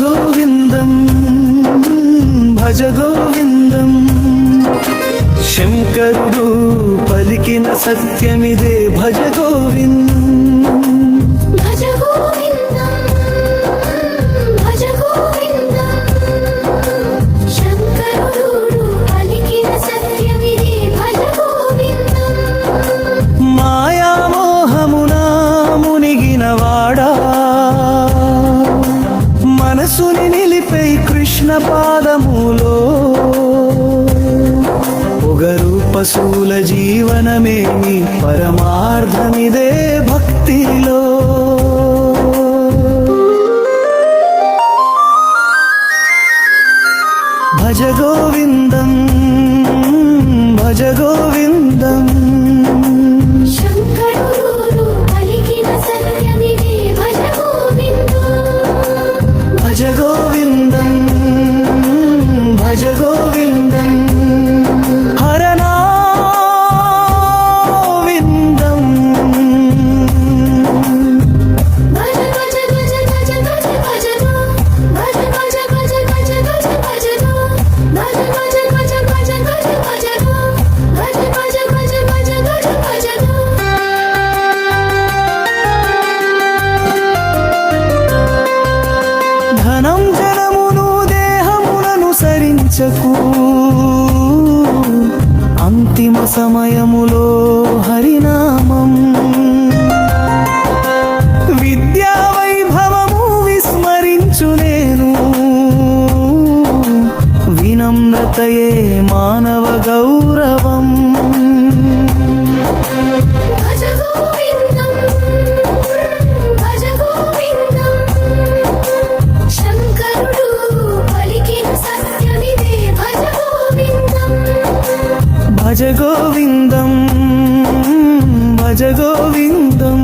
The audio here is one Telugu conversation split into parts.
गोविन्दं भज गोविन्दं शङ्करुडु पलिकिन सत्यमिदे भज गोविन्द పశువుల జీవనమేమి పరమార్థమిదే భక్తిలో. భజ గోవిందం భజ గోవిందం దీక్షకు అంతిమ సమయములో హరినామం. విద్యా వైభవము విస్మరించు నేను వినమ్రతయే మానవ గౌరవం. భజ గోవిందం భజ గోవిందం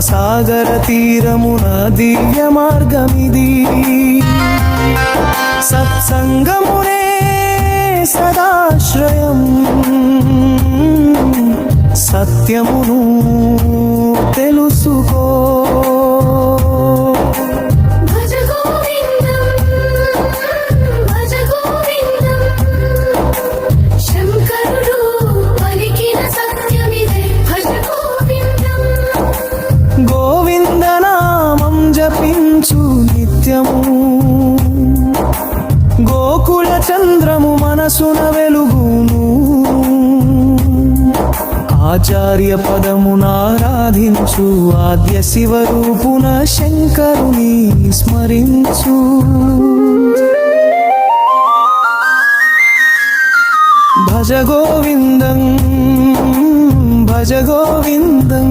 సాగర తీరమున దివ్య మార్గమిది. సత్సంగమునే సదాశ్రయం. సత్యమును తెలుసుకో. మనసున వెలుగును. ఆచార్య పదమునారాధించు ఆద్య శివరూపున శంకరుని స్మరించు. భజ గోవిందం భజ గోవిందం.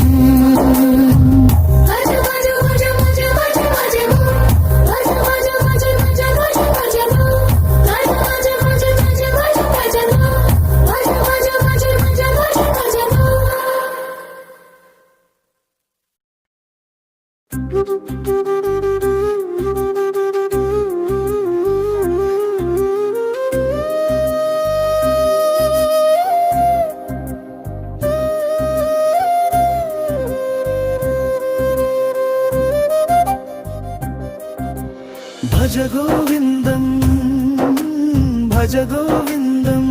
గోవిందం భజ గోవిందం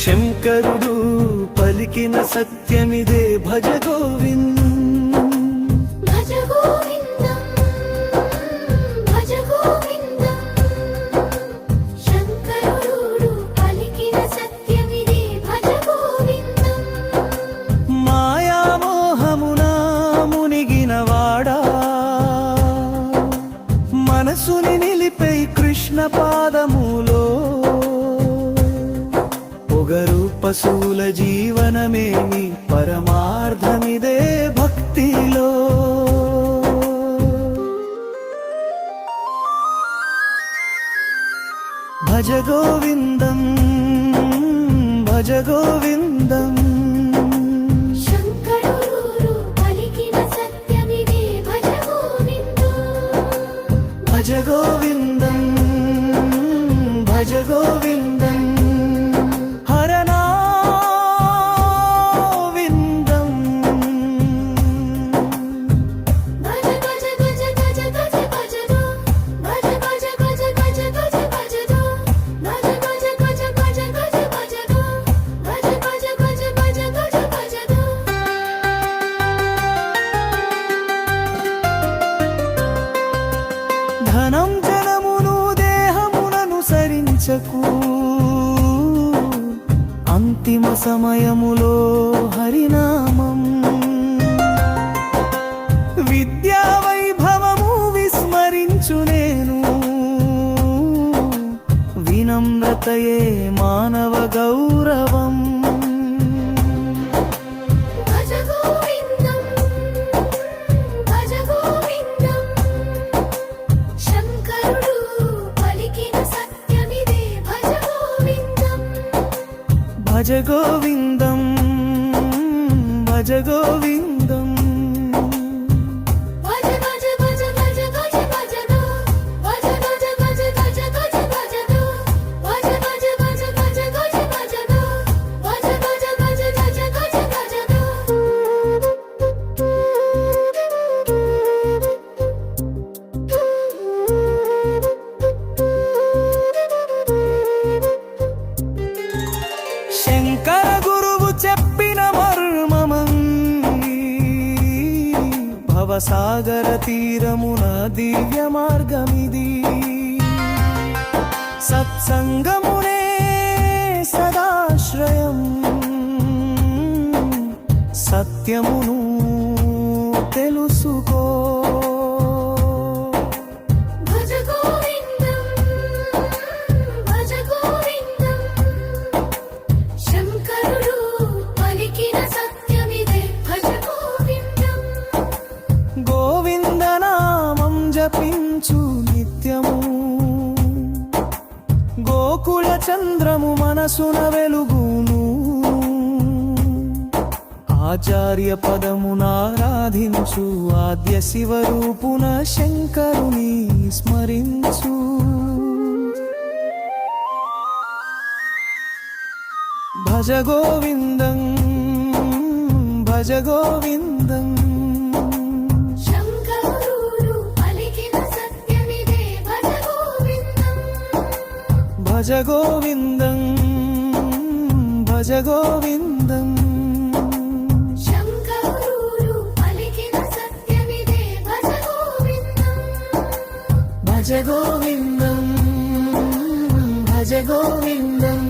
శంకరుడు పలికిన సత్యమిదే భజ గోవిందం పొగరు జీవనమేమి పరమార్థమిదే భక్తిలో. భజ గోవిందం భజ గోవిందం ధనం జనమును దేహమునను సరించకు. అంతిమ సమయములో హరినామం. విద్యా వైభవము విస్మరించు నేను. వినమ్రతయే మానవ భజ గోవిందం భజ గోవిందం భవసాగర తీరమున దివ్య మార్గమిది. సత్సంగమునే సదాశ్రయం. సత్యమును తెలుసుకో. హృదయము. గోకుల చంద్రము మనసున వెలుగును. ఆచార్య పదమునారాధించు ఆద్య శివరూపున శంకరుని స్మరించు. భజ గోవిందం భజ గోవిందం. భజ గోవిందం భజ గోవిందం భజ గోవిందం భజ గోవిందం